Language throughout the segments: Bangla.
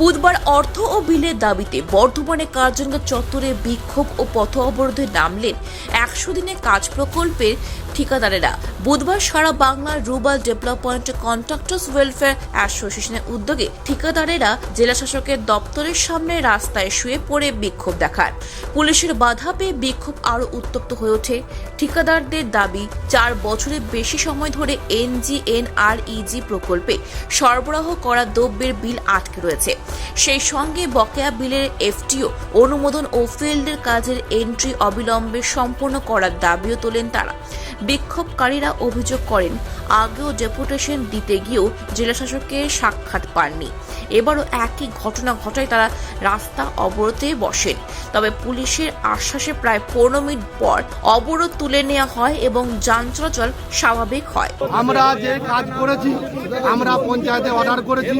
বুধবার অর্থ ও বিলের দাবিতে বর্ধমানে কার্যাঙ্গা চত্বরে বিক্ষোভ ও পথ অবরোধে নামলেন একশো দিনে কাজ প্রকল্পের ঠিকাদারেরা। বুধবার সারা বাংলার রুরাল ডেভেলপমেন্ট কন্ট্রাক্টর্স ওয়েলফেয়ার অ্যাসোসিয়েশনের উদ্যোগে ঠিকাদারেরা জেলা শাসকের দপ্তরের সামনে রাস্তায় শুয়ে পড়ে বিক্ষোভ দেখান। পুলিশের বাধা পেয়ে বিক্ষোভ আরও উত্তপ্ত হয়ে ওঠে। ঠিকাদারদের দাবি, চার বছরের বেশি সময় ধরে এনজিএনআরইজি প্রকল্পে সরবরাহ করা দ্রব্যের বিল আটকে রয়েছে। সেই সঙ্গে বকেয়া বিলের এফটিও অনুমোদন ও ফিল্ডের কাজের এন্ট্রি অবিলম্বে সম্পন্ন করার দাবিও তোলেন তারা। বিক্ষোভকারীরা অভিযোগ করেন, আগেও ডেপুটেশন দিতে গিয়েও জেলাশাসকের সাক্ষাৎ পাননি। এবারও একই ঘটনা ঘটায় তারা রাস্তা অবরোধে বসেন। তবে পুলিশের আশ্বাসে প্রায় পনেরো মিনিট পর অবরোধ তুলে নেওয়া হয় এবং যান চলাচল স্বাভাবিক হয়। আমরা যে কাজ করেছি, আমরা পঞ্চায়েতে অর্ডার করেছি,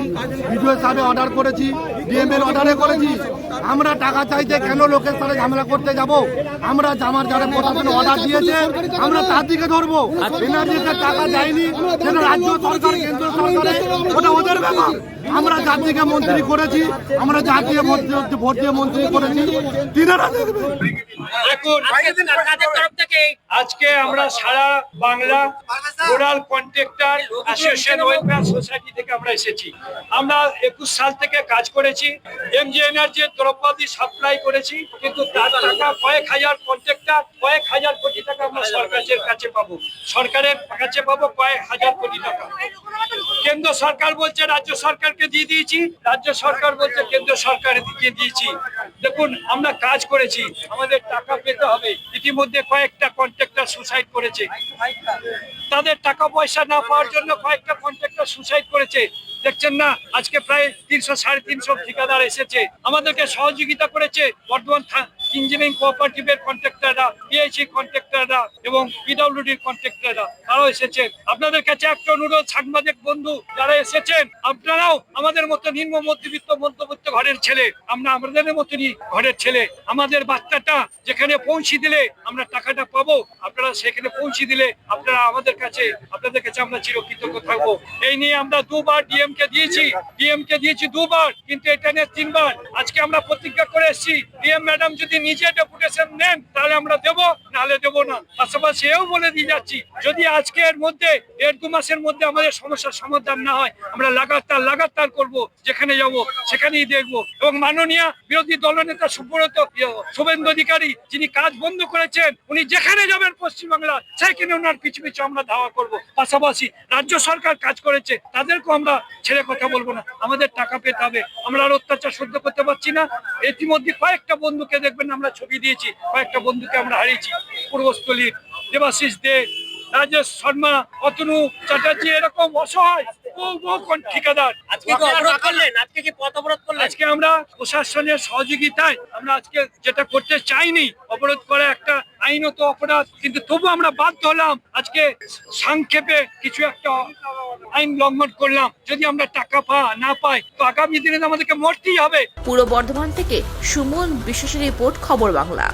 বিডিও সাহেবে অর্ডার করেছি 哎 ডিএম অর্ডারে করেছি। আমরা টাকা চাইতে কেন লোকের সাথে ঝামেলা করতে যাব? আমরা জামার যারা প্রশাসন অর্ডার দিয়েছে, আমরা তার দিকে ধরবো। এনার্জিতে টাকা যায়নি সেটা রাজ্য সরকার, কেন্দ্র সরকারে ওটা ওদের ব্যাপার। আমরা যার দিকে মন্ত্রী করেছি, আমরা যার দিয়ে ভোট দিয়ে- মন্ত্রী করেছি, তিনারা আজকে আমরা সারা Bangla rural contractor association welfare society থেকে আমরা এসেছি। আমরা একুশ সাল থেকে কাজ করেছি। এমজি এনার্জির দ্রব্যাদি সাপ্লাই করেছি, কিন্তু তার টাকা কয়েক হাজার কন্ট্রাক্টর কয়েক হাজার কোটি টাকা আমরা সরকারের কাছে পাবো। সরকারের কাছে পাবো কয়েক হাজার কোটি টাকা। কেন্দ্র সরকার বলছে, রাজ্য সরকারকে দিয়ে দিয়েছি, রাজ্য সরকার বলছে, কেন্দ্র সরকারকে দিয়েছি। দেখুন, আমরা কাজ করেছি, আমাদের টাকা পেতে হবে। ইতিমধ্যে কয়েকটা কন্ট্রাক্টর সুসাইড করেছে। তাদের টাকা পয়সা না পাওয়ার জন্য কয়েকটা কন্ট্রাক্টর সুসাইড করেছে। দেখছেন না আজকে প্রায় তিনশো সাড়ে তিনশো ঠিকাদার এসেছে। আমাদেরকে সহযোগিতা করেছে বর্ধমান ইঞ্জিনিয়ারিং কোঅপারেটিভের কন্ট্রাক্টররা পিএইচি কন্ট্রাক্টররা এবং পিডব্লিউডির কন্ট্রাক্টররা, তারাও এসেছেন। আপনাদের কাছে একটা অনুরোধ, সাংবাদিক বন্ধু যারা এসেছেন, আপনারাও আমাদের মতো নিম্ন মধ্যবিত্ত মধ্যবিত্ত ঘরের ছেলে, আমরা আমাদের মতনই ঘরের ছেলে। আমাদের বাচ্চাটা যেখানে পৌঁছে দিলে আমরা টাকাটা পাবো, আপনারা সেখানে পৌঁছে দিলে আপনারা আমাদের কাছে, আপনাদের কাছে আমরা চিরকৃতজ্ঞ থাকব। এই নিয়ে আমরা দুবার ডিএম কে দিয়েছি ডিএম কে দিয়েছি দুবার, কিন্তু এটা নিয়ে তিনবার। আজকে আমরা প্রতিজ্ঞা করে এসেছি, ডিএম ম্যাডাম যদি নিজে ডেপুটেশন নেন, তাহলে আমরা দেবো, নাহলে দেবো না। পাশাপাশি এও বলে দিয়ে যাচ্ছি, যদি আজকের মধ্যে, দেড় দু মাসের মধ্যে আমাদের সমস্যার সমাধান না হয়, আমরা লাগাতার লাগাতার করব, যেখানে যাব, সেখানেই দেখব। এবং মাননীয় বিরোধী দলনেতা সুব্রত, শুভেন্দু অধিকারী, যিনি কাজ বন্ধ করেছেন, উনি যেখানে যাবেন পশ্চিমবাংলা, সেখানে ওনার পিছু পিছু আমরা ধাওয়া করব। পাশাপাশি রাজ্য সরকার কাজ করেছে, তাদেরকেও আমরা ছেড়ে কথা বলব না। আমাদের টাকা পেতে হবে। আমরা আর অত্যাচার সহ্য করতে পারছি না। ইতিমধ্যে কয়েকটা বন্ধুকে দেখবেন আমরা ছবি দিয়েছি, কয়েকটা বন্ধুকে আমরা হারিয়েছি, পূর্বস্থলীর দেবাশিস দে, রাজেশ শর্মা, অতনু চ্যাটার্জি, এরকম অসহায় বহু বহু ঠিকাদার। আজকে কি অবরোধ করলেন? আজকে কি পথ অবরোধ আজকে আমরা প্রশাসনের সহযোগিতায় আমরা আজকে যেটা করতে চাইনি, অবরোধ করা একটা আইনত অপরাধ, কিন্তু তবু আমরা বাধ্য হলাম আজকে সংক্ষেপে কিছু একটা আইন লঙ্ঘন করলাম। যদি আমরা টাকা পা না পাই, তো আগামী দিনে আমাদেরকে মরতেই হবে। পূর্ব বর্ধমান থেকে সুমন বিশ্বাসের রিপোর্ট, খবর বাংলা।